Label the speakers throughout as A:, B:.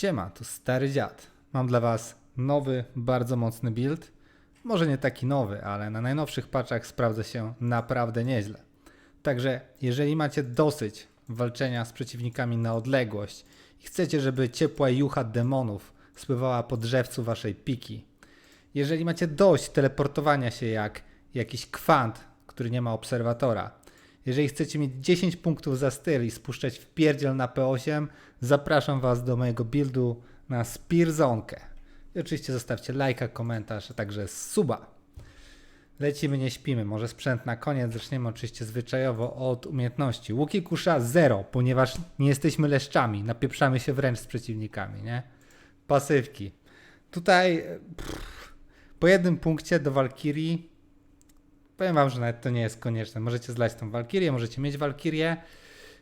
A: Siema, to stary dziad. Mam dla Was nowy, bardzo mocny build. Może nie taki nowy, ale na najnowszych patchach sprawdza się naprawdę nieźle. Także jeżeli macie dosyć walczenia z przeciwnikami na odległość i chcecie, żeby ciepła jucha demonów spływała po drzewcu Waszej piki, jeżeli macie dość teleportowania się jak jakiś kwant, który nie ma obserwatora, jeżeli chcecie mieć 10 punktów za styl i spuszczać w pierdziel na P8, zapraszam Was do mojego buildu na Spearzonkę. I oczywiście zostawcie lajka, komentarz, a także suba. Lecimy, nie śpimy. Może sprzęt na koniec. Zaczniemy oczywiście zwyczajowo od umiejętności. Łuki kusza 0, ponieważ nie jesteśmy leszczami. Napieprzamy się wręcz z przeciwnikami, nie? Pasywki. Tutaj pff, po jednym punkcie do Walkirii Powiem wam, że nawet to nie jest konieczne. Możecie zlać tą Walkirię, możecie mieć Walkirię.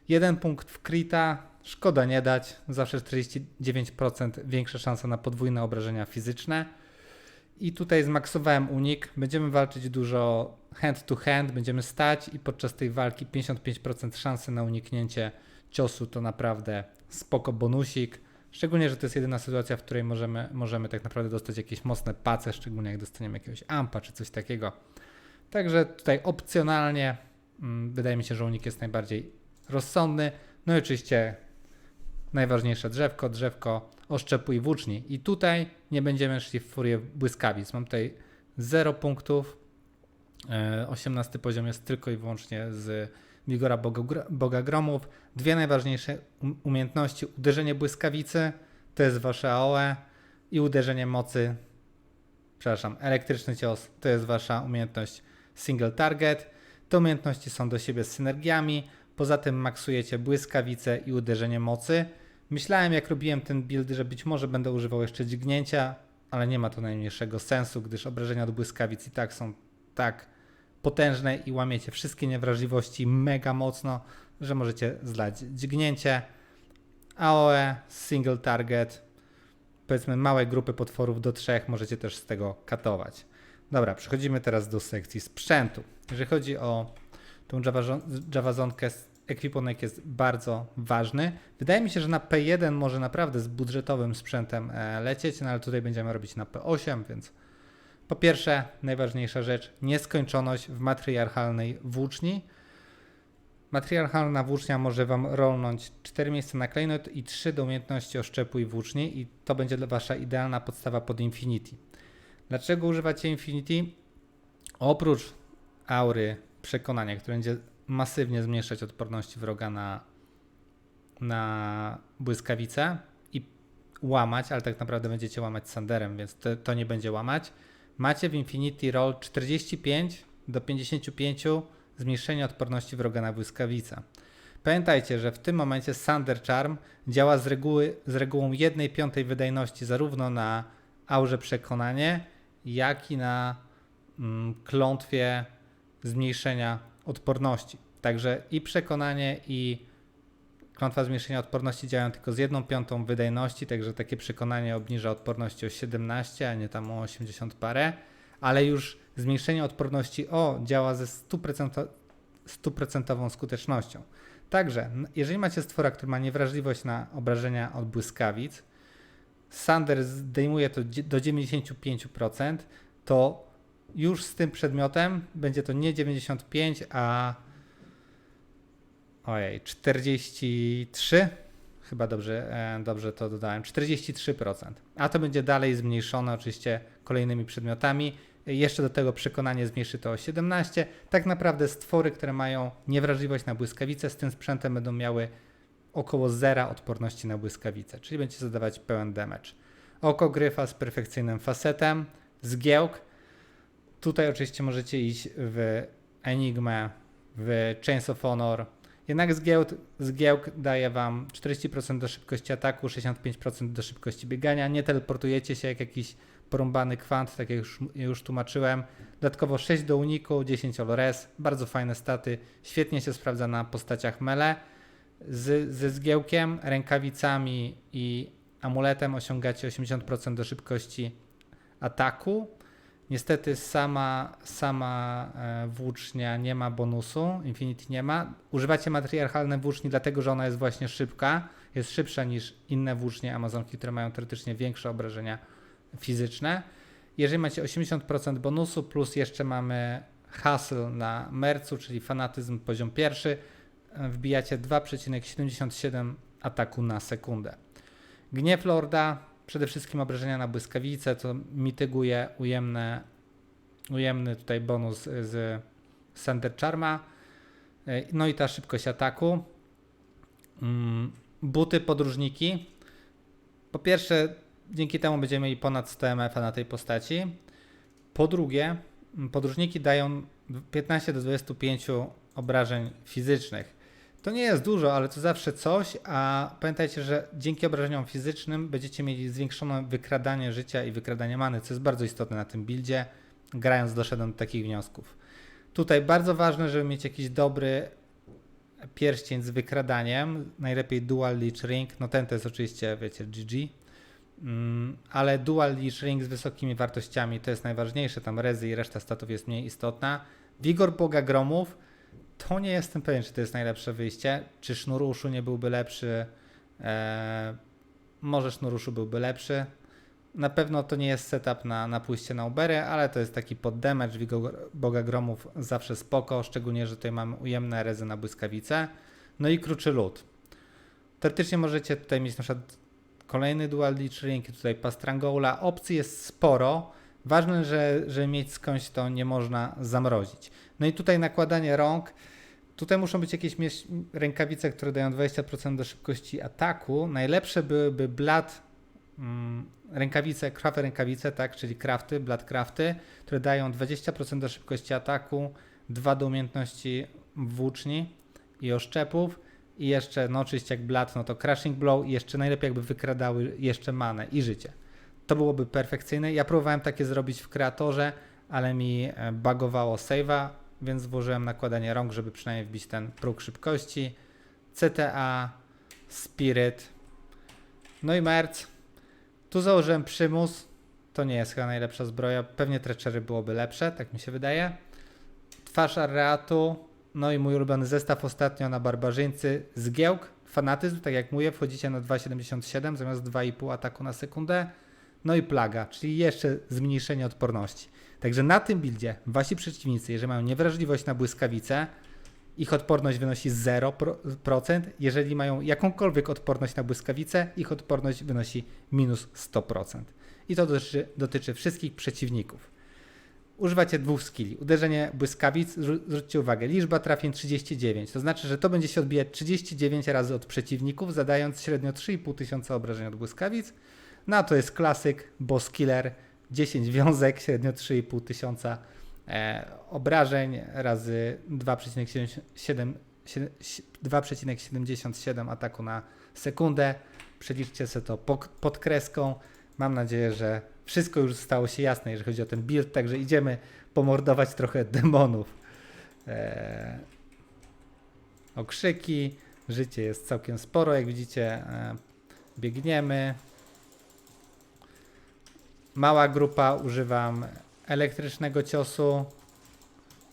A: Jeden punkt w Krita, szkoda nie dać. Zawsze 49% większa szansa na podwójne obrażenia fizyczne. I tutaj zmaksowałem unik. Będziemy walczyć dużo hand to hand, będziemy stać i podczas tej walki 55% szansy na uniknięcie ciosu to naprawdę spoko bonusik. Szczególnie, że to jest jedyna sytuacja, w której możemy, możemy tak naprawdę dostać jakieś mocne pace, szczególnie jak dostaniemy jakiegoś ampa czy coś takiego. Także tutaj opcjonalnie mm, wydaje mi się, że unik jest najbardziej rozsądny. No i oczywiście najważniejsze drzewko, drzewko oszczepu i włóczni. I tutaj nie będziemy szli w furię błyskawic. Mam tutaj 0 punktów. 18 poziom jest tylko i wyłącznie z Wigora Boga, Boga Gromów. Dwie najważniejsze um, umiejętności. Uderzenie błyskawicy to jest wasze AOE i uderzenie mocy, przepraszam, elektryczny cios to jest wasza umiejętność single target. Te umiejętności są do siebie z synergiami. Poza tym maksujecie błyskawice i uderzenie mocy. Myślałem, jak robiłem ten build, że być może będę używał jeszcze dźgnięcia, ale nie ma to najmniejszego sensu, gdyż obrażenia od błyskawic i tak są tak potężne i łamiecie wszystkie niewrażliwości mega mocno, że możecie zlać dźgnięcie. AOE, single target, powiedzmy małe grupy potworów do trzech możecie też z tego katować. Dobra, przechodzimy teraz do sekcji sprzętu. Jeżeli chodzi o tą Javazonkę, ekwipunek jest bardzo ważny. Wydaje mi się, że na P1 może naprawdę z budżetowym sprzętem e, lecieć, no ale tutaj będziemy robić na P8, więc po pierwsze, najważniejsza rzecz, nieskończoność w matriarchalnej włóczni. Matriarchalna włócznia może Wam rolnąć 4 miejsca na klejnot i 3 do umiejętności oszczepu i włóczni i to będzie Wasza idealna podstawa pod Infinity. Dlaczego używacie Infinity? Oprócz aury przekonania, które będzie masywnie zmniejszać odporności wroga na, na błyskawice i łamać, ale tak naprawdę będziecie łamać Sanderem, więc to, to nie będzie łamać. Macie w Infinity Roll 45 do 55 zmniejszenia odporności wroga na błyskawice. Pamiętajcie, że w tym momencie Sander Charm działa z, reguły, z regułą 1 piątej wydajności zarówno na aurze przekonanie, jak i na mm, klątwie zmniejszenia odporności. Także i przekonanie, i klątwa zmniejszenia odporności działają tylko z jedną piątą wydajności, także takie przekonanie obniża odporności o 17, a nie tam o 80 parę, ale już zmniejszenie odporności O działa ze 100%, 100% skutecznością. Także, jeżeli macie stwora, który ma niewrażliwość na obrażenia od błyskawic, Sander zdejmuje to do 95%, to już z tym przedmiotem będzie to nie 95, a ojej, 43, chyba dobrze, e, dobrze to dodałem, 43%. A to będzie dalej zmniejszone oczywiście kolejnymi przedmiotami. Jeszcze do tego przekonanie zmniejszy to o 17. Tak naprawdę stwory, które mają niewrażliwość na błyskawice z tym sprzętem będą miały około zera odporności na błyskawice, czyli będziecie zadawać pełen damage. Oko gryfa z perfekcyjnym facetem, zgiełk. Tutaj oczywiście możecie iść w Enigmę, w Chains of Honor. Jednak zgiełk, zgiełk daje Wam 40% do szybkości ataku, 65% do szybkości biegania. Nie teleportujecie się jak jakiś porąbany kwant, tak jak już, już tłumaczyłem. Dodatkowo 6 do uniku, 10 res, bardzo fajne staty. Świetnie się sprawdza na postaciach mele z, ze zgiełkiem, rękawicami i amuletem osiągacie 80% do szybkości ataku. Niestety sama, sama e, włócznia nie ma bonusu, Infinity nie ma. Używacie matriarchalne włóczni dlatego, że ona jest właśnie szybka. jest szybsza niż inne włócznie Amazonki, które mają teoretycznie większe obrażenia fizyczne. Jeżeli macie 80% bonusu, plus jeszcze mamy hustle na mercu, czyli fanatyzm poziom pierwszy, wbijacie 2,77 ataku na sekundę. Gniew Lorda, przede wszystkim obrażenia na błyskawice, co mityguje ujemne, ujemny tutaj bonus z Thunder Charma. E, No i ta szybkość ataku. Mm, Buty podróżniki. Po pierwsze, dzięki temu będziemy mieli ponad 100 MF na tej postaci. Po drugie, mm, podróżniki dają 15 do 25 obrażeń fizycznych. To nie jest dużo, ale to zawsze coś, a pamiętajcie, że dzięki obrażeniom fizycznym będziecie mieli zwiększone wykradanie życia i wykradanie many, co jest bardzo istotne na tym buildzie. Grając doszedłem do takich wniosków. Tutaj bardzo ważne, żeby mieć jakiś dobry pierścień z wykradaniem, najlepiej Dual Leech Ring, no ten to jest oczywiście, wiecie, GG, mm, ale Dual Leech Ring z wysokimi wartościami to jest najważniejsze, tam rezy i reszta statów jest mniej istotna. Wigor Boga Gromów, to nie jestem pewien, czy to jest najlepsze wyjście, czy Sznuruszu nie byłby lepszy, eee, może Sznuruszu byłby lepszy, na pewno to nie jest setup na, na pójście na Ubery, ale to jest taki pod damage Wigor Boga Gromów zawsze spoko, szczególnie, że tutaj mamy ujemne rezy na błyskawice. No i kruczy lód. Teoretycznie możecie tutaj mieć na przykład kolejny dual ring, tutaj pastrangola. Opcji jest sporo. Ważne, że, żeby mieć skądś to nie można zamrozić. No i tutaj nakładanie rąk. Tutaj muszą być jakieś rękawice, które dają 20% do szybkości ataku. Najlepsze byłyby blad mm, rękawice, krafe rękawice, tak, czyli crafty, blad crafty, które dają 20% do szybkości ataku, 2 do umiejętności włóczni i oszczepów i jeszcze, no oczywiście jak blad, no to crashing blow i jeszcze najlepiej jakby wykradały jeszcze manę i życie. To byłoby perfekcyjne. Ja próbowałem takie zrobić w kreatorze, ale mi e, bugowało save'a, więc włożyłem nakładanie rąk, żeby przynajmniej wbić ten próg szybkości. CTA, Spirit, no i Merc. Tu założyłem przymus. To nie jest chyba najlepsza zbroja. Pewnie trechery byłoby lepsze, tak mi się wydaje. Twarz Arreatu. No i mój ulubiony zestaw ostatnio na barbarzyńcy. Zgiełk, fanatyzm, tak jak mówię, wchodzicie na 2,77 zamiast 2,5 ataku na sekundę. No i plaga, czyli jeszcze zmniejszenie odporności. Także na tym buildzie wasi przeciwnicy, jeżeli mają niewrażliwość na błyskawice, ich odporność wynosi 0%. Jeżeli mają jakąkolwiek odporność na błyskawice, ich odporność wynosi minus 100%. I to dotyczy, dotyczy wszystkich przeciwników. Używacie dwóch skilli. Uderzenie błyskawic, zwróćcie uwagę, liczba trafień 39. To znaczy, że to będzie się odbijać 39 razy od przeciwników, zadając średnio 3,5 tysiąca obrażeń od błyskawic. No to jest klasyk, boss killer, 10 wiązek, średnio 3,5 tysiąca e, obrażeń razy 2,77 2,77 ataku na sekundę. Przeliczcie sobie to po, pod kreską. Mam nadzieję, że wszystko już stało się jasne, jeżeli chodzi o ten build, także idziemy pomordować trochę demonów. E, okrzyki, życie jest całkiem sporo, jak widzicie, e, biegniemy. Mała grupa, używam elektrycznego ciosu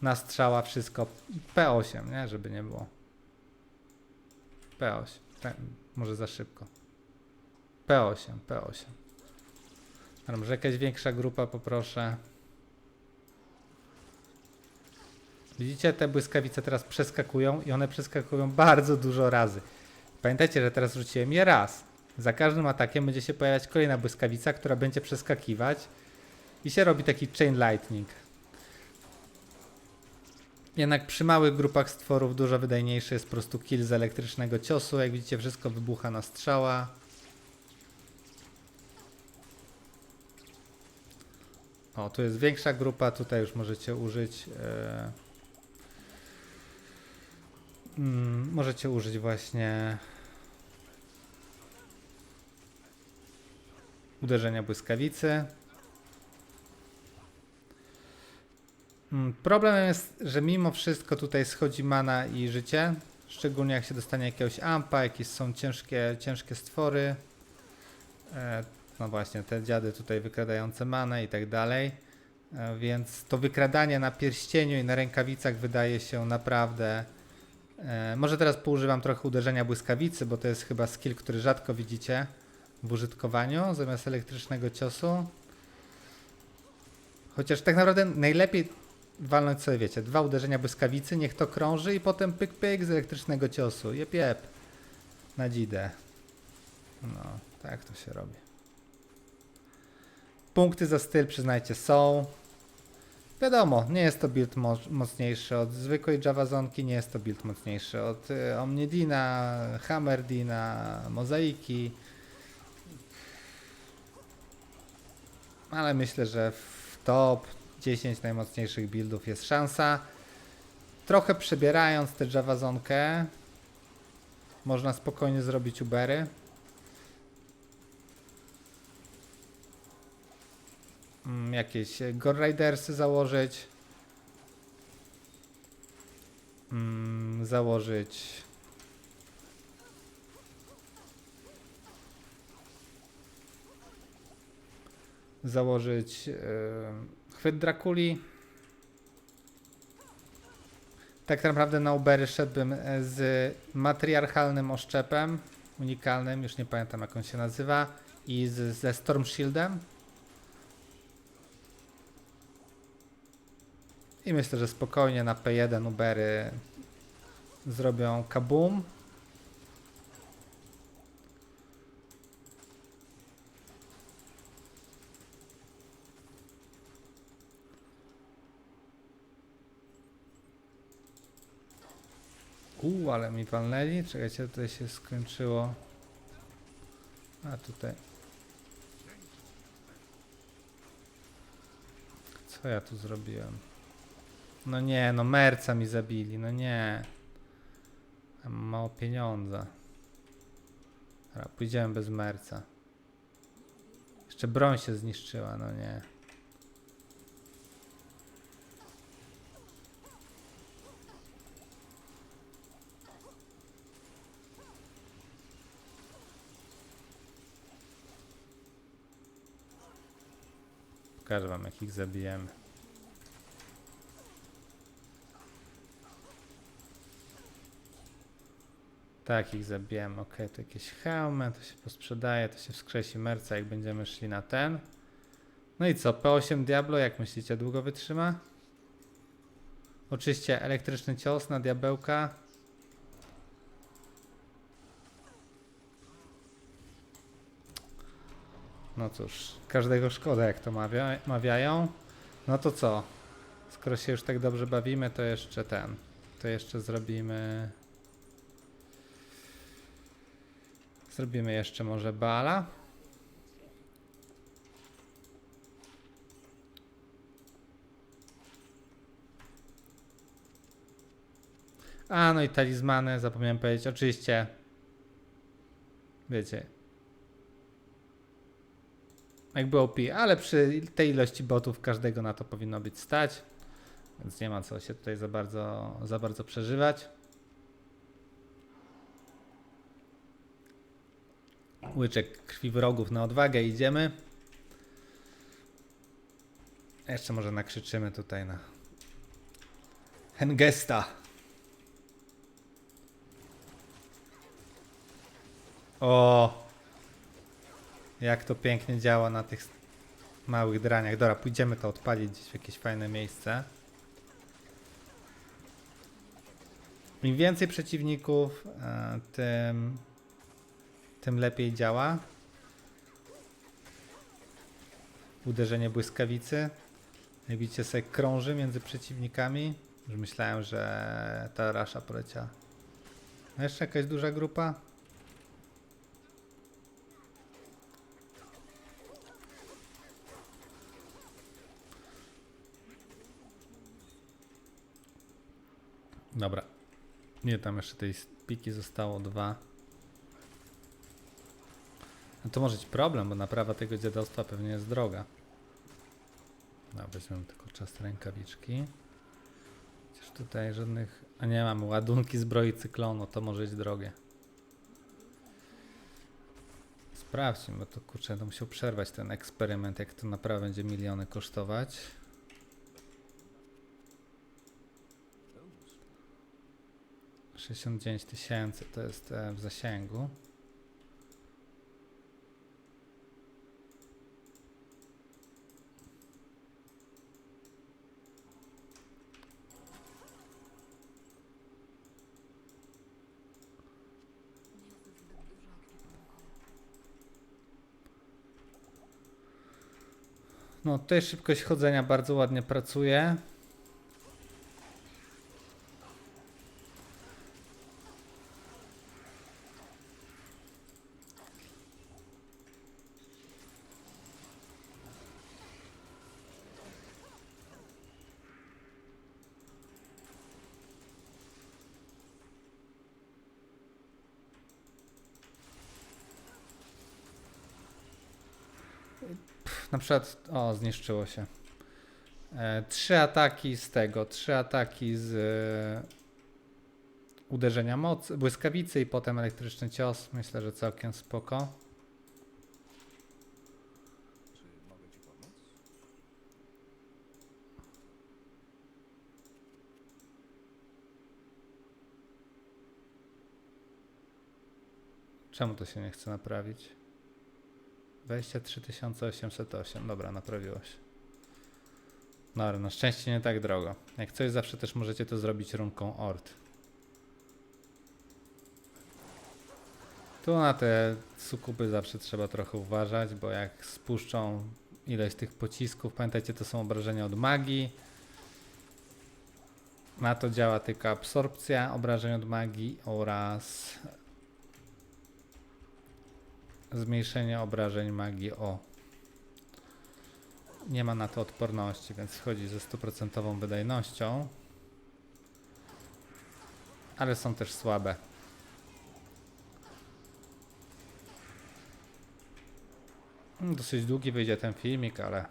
A: na strzała, wszystko P8, nie? Żeby nie było. P8, Te- może za szybko. P8, P8. Ale może jakaś większa grupa poproszę. Widzicie, te błyskawice teraz przeskakują i one przeskakują bardzo dużo razy. Pamiętajcie, że teraz rzuciłem je raz. Za każdym atakiem będzie się pojawiać kolejna błyskawica, która będzie przeskakiwać i się robi taki chain lightning. Jednak przy małych grupach stworów dużo wydajniejszy jest po prostu kill z elektrycznego ciosu. Jak widzicie, wszystko wybucha na strzała. O, tu jest większa grupa, tutaj już możecie użyć. E, mm, możecie użyć właśnie uderzenia błyskawicy. Mm, Problemem jest, że mimo wszystko tutaj schodzi mana i życie. Szczególnie jak się dostanie jakiegoś ampa, jakieś są ciężkie, ciężkie stwory. E, no właśnie, te dziady tutaj wykradające manę i tak dalej. E, więc to wykradanie na pierścieniu i na rękawicach wydaje się naprawdę E, może teraz poużywam trochę uderzenia błyskawicy, bo to jest chyba skill, który rzadko widzicie w użytkowaniu zamiast elektrycznego ciosu. Chociaż tak naprawdę najlepiej walnąć sobie, wiecie, dwa uderzenia błyskawicy, niech to krąży i potem pyk pyk z elektrycznego ciosu. Jep, jep. Na dzidę. No, tak to się robi. Punkty za styl, przyznajcie, są. Wiadomo, nie jest to build mo mocniejszy od zwykłej Javazonki, nie jest to build mocniejszy od y, Omnidina, Hammerdina, Mozaiki. Ale myślę, że w top 10 najmocniejszych buildów jest szansa. Trochę przebierając tę Javazonkę, można spokojnie zrobić Ubery. Mm, jakieś e, Gore Ridersy założyć. Mm, założyć. Założyć yy, chwyt Drakuli. Tak naprawdę na Ubery szedłbym e, z matriarchalnym oszczepem, unikalnym, już nie pamiętam jak on się nazywa, i z, ze Storm Shieldem. I myślę, że spokojnie na P1 Ubery zrobią kabum. Uuu, ale mi walnęli. Czekajcie, tutaj się skończyło. A tutaj. Co ja tu zrobiłem? No nie, no merca mi zabili, no nie. Mam mało pieniądza. Dobra, pójdziemy bez merca. Jeszcze broń się zniszczyła, no nie. Pokażę wam jak ich zabijemy. Tak, ich zabijemy. Ok, to jakieś hełmy, to się posprzedaje, to się wskrzesi merca, jak będziemy szli na ten. No i co, P8 Diablo, jak myślicie, długo wytrzyma? Oczywiście elektryczny cios na diabełka. No cóż, każdego szkoda, jak to mawia, mawiają. No to co? Skoro się już tak dobrze bawimy, to jeszcze ten. To jeszcze zrobimy. Zrobimy jeszcze może bala. A, no i talizmany, zapomniałem powiedzieć. Oczywiście, wiecie, jakby OP, ale przy tej ilości botów każdego na to powinno być stać, więc nie ma co się tutaj za bardzo, za bardzo przeżywać. Łyczek krwi wrogów na odwagę, idziemy. Jeszcze może nakrzyczymy tutaj na Hengesta. O! Jak to pięknie działa na tych małych draniach. Dobra, pójdziemy to odpalić gdzieś w jakieś fajne miejsce. Im więcej przeciwników, e, tym, tym lepiej działa. Uderzenie błyskawicy. Jak widzicie, sobie krąży między przeciwnikami. Już myślałem, że ta rasza poleciała. A jeszcze jakaś duża grupa? Dobra. Nie, tam jeszcze tej piki zostało dwa. No to może być problem, bo naprawa tego dziadostwa pewnie jest droga. No, weźmiemy tylko czas rękawiczki. Chociaż tutaj żadnych... A nie, mamy ładunki zbroi cyklonu, to może być drogie. Sprawdźmy, bo to kurczę, będę musiał przerwać ten eksperyment, jak to naprawdę będzie miliony kosztować. 69 tysięcy to jest e, w zasięgu. No, tutaj szybkość chodzenia bardzo ładnie pracuje. Na przykład, o, zniszczyło się. E, trzy ataki z tego, trzy ataki z e, uderzenia mocy, błyskawicy i potem elektryczny cios. Myślę, że całkiem spoko. Czemu to się nie chce naprawić? 23 808. Dobra, naprawiło się. Dobra, na szczęście nie tak drogo. Jak coś, zawsze też możecie to zrobić runką ORT. Tu na te sukuby zawsze trzeba trochę uważać, bo jak spuszczą ileś tych pocisków, pamiętajcie, to są obrażenia od magii. Na to działa tylko absorpcja obrażeń od magii oraz zmniejszenie obrażeń magii o. Nie ma na to odporności, więc wchodzi ze stuprocentową wydajnością. Ale są też słabe. Mm, Dosyć długi wyjdzie ten filmik, ale.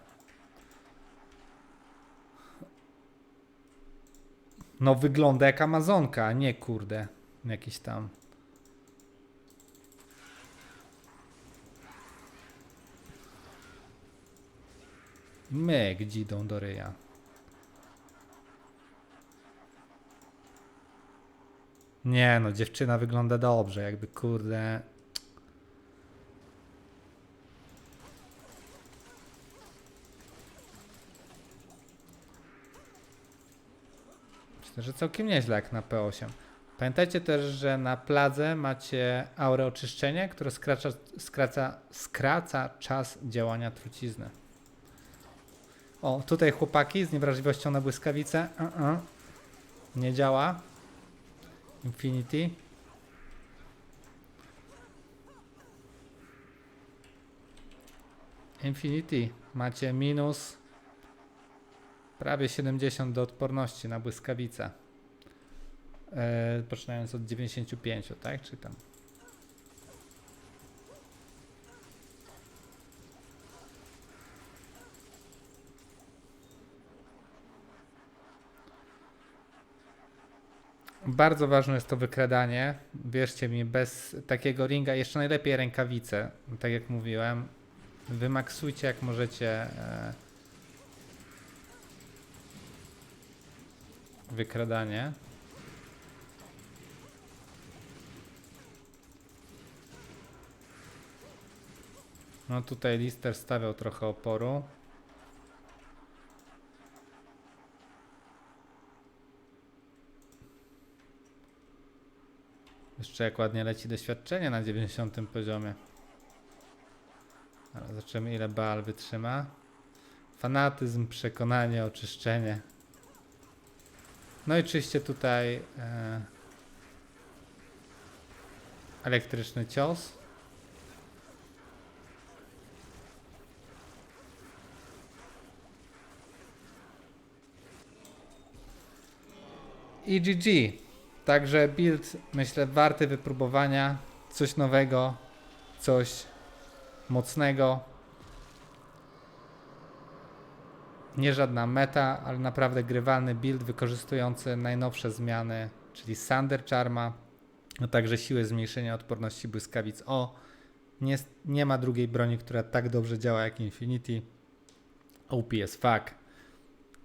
A: No wygląda jak Amazonka, a nie kurde. Jakiś tam. Myk dzidą do ryja. Nie no, dziewczyna wygląda dobrze, jakby kurde. Myślę, że całkiem nieźle jak na P8. Pamiętajcie też, że na pladze macie aurę oczyszczenia, które skraca, skraca, skraca czas działania trucizny. O, tutaj chłopaki z niewrażliwością na błyskawicę. Uh-uh. Nie działa. Infinity. Infinity. Macie minus prawie 70 do odporności na błyskawicę. E, poczynając od 95, tak? Czy tam? Bardzo ważne jest to wykradanie. Wierzcie mi, bez takiego ringa, jeszcze najlepiej rękawice, tak jak mówiłem. Wymaksujcie jak możecie e, wykradanie. No tutaj Lister stawiał trochę oporu. Jeszcze jak ładnie leci doświadczenie na 90 poziomie. Dobra, Zobaczymy ile Baal wytrzyma. Fanatyzm, przekonanie, oczyszczenie. No i oczywiście tutaj e, elektryczny cios. I GG. Także build, myślę, warty wypróbowania. Coś nowego, coś mocnego. Nie żadna meta, ale naprawdę grywalny build wykorzystujący najnowsze zmiany, czyli Sander Charma, a także siłę zmniejszenia odporności błyskawic O. Nie, nie ma drugiej broni, która tak dobrze działa jak Infinity. OPS fuck.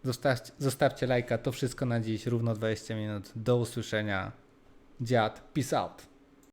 A: Zostawcie, zostawcie lajka, to wszystko na dziś, równo 20 minut. Do usłyszenia. Dziad, peace out.